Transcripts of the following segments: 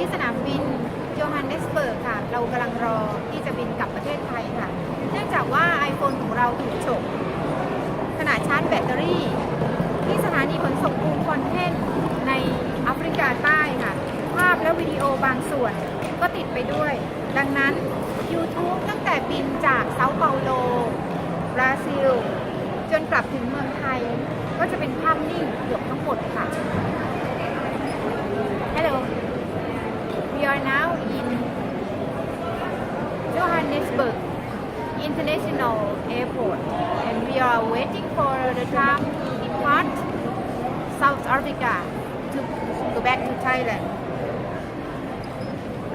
ที่สนามบินโยฮันเนสเบิร์กค่ะ เรากำลังรอที่จะบินกลับประเทศไทยค่ะ เนื่องจากว่า iPhone ของเราถูกฉกขณะชาร์จแบตเตอรี่ ที่สถานีขนส่งกรุงคอนเทนในแอฟริกาใต้ค่ะ ภาพและวิดีโอบางส่วนก็ติดไปด้วย ดังนั้น YouTube ตั้งแต่บินจากเซาเปาโล บราซิล จนกลับถึงเมืองไทย ก็จะเป็นภาพนิ่งเกือบทั้งหมดค่ะ Airport and we are waiting for the tram to depart South Africa to go back to Thailand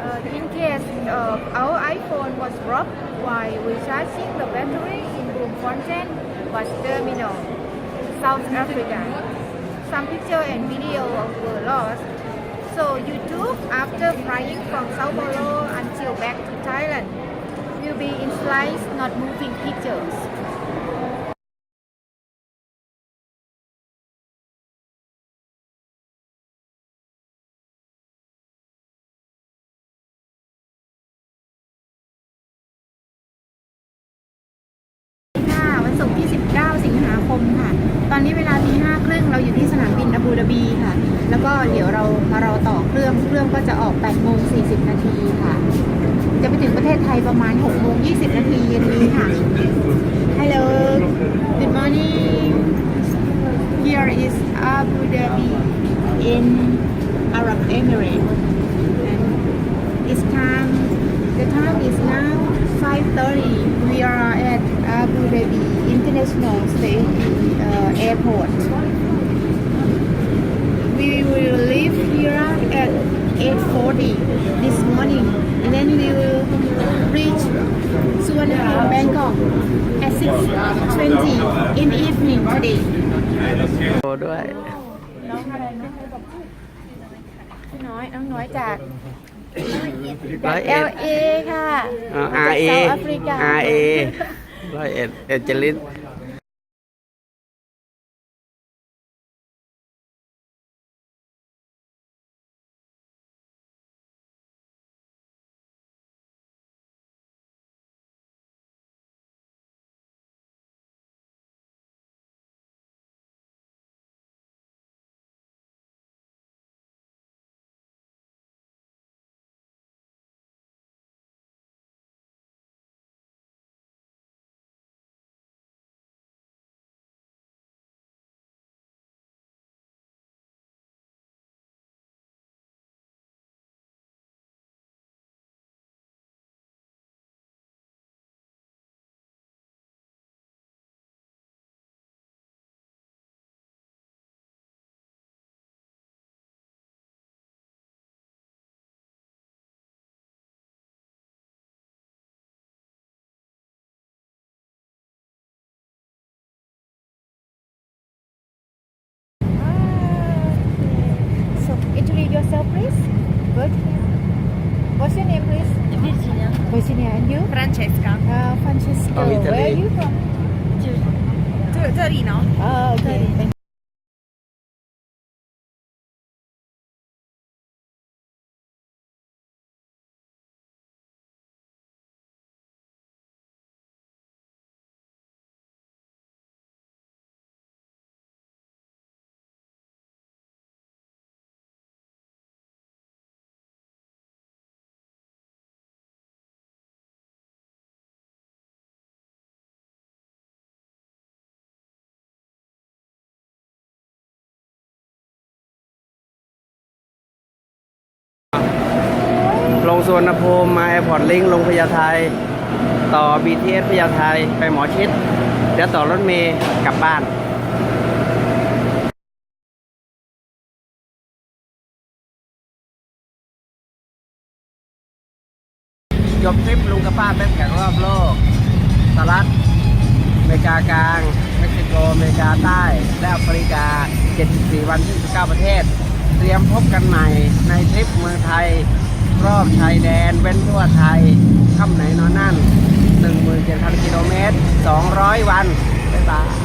uh, in case uh, our iPhone was dropped while recharging the battery in Bloemfontein bus terminal, South Africa. Some picture and video were lost. So you YouTube, after flying from Sao Paulo until back to Thailand, slides, not moving pictures. 5วันศุกร์ที่19สิงหาคมค่ะตอนนี้เวลาตีห้าครึ่งเราอยู่ที่สนามบินอาบูดาบีค่ะแล้วก็เดี๋ยวเรามารอต่อเครื่อง เครื่องก็จะออก8โมง40 นาทีค่ะ ถึงประเทศไทยประมาณ6โมง20 นาทีเย็นนี้ค่ะ Hello Good morning Here is Abu Dhabi in Arab Emirates and it's time the time is now 5:30 we are at Abu Dhabi International State uh, Airport we will leave here at 8:40 this morning and then we will reach Suvarnabhumi Bangkok at 6:20 in the evening today โตด้วย น้องอะไรน้องอะไรบอกชื่อน้อยน้องน้อยจากร้อยเอ็ด LA ค่ะอ่ามาจาก RA เซาท์แอฟริกา RA ร้อยเอ็ดเอเจลิส Virginia. Virginia, and you? Francesca. Uh, Italy. Where are you from? Tor- Torino. Oh, okay. Thank ลงสวนภูมิมาแอร์พอร์ตลิงลงพญาไทต่อ BTS พญาไทไปหมอชิด เดี๋ยวต่อรถเมย์กลับบ้านจบทริปลุงกับป้าแบ็คแข่งรอบโลกสหรัฐอเมริกากลางเม็กซิโกอเมริกาใต้ และแอฟริกา 74 วันที่19ประเทศ เตรียมพบกันใหม่ในทริปเมืองไทย รอบชายแดนเว้นทั่วไทยค่ำไหนนอนนั่น 17,000 กิโลเมตร 200 วัน บ๊ายบาย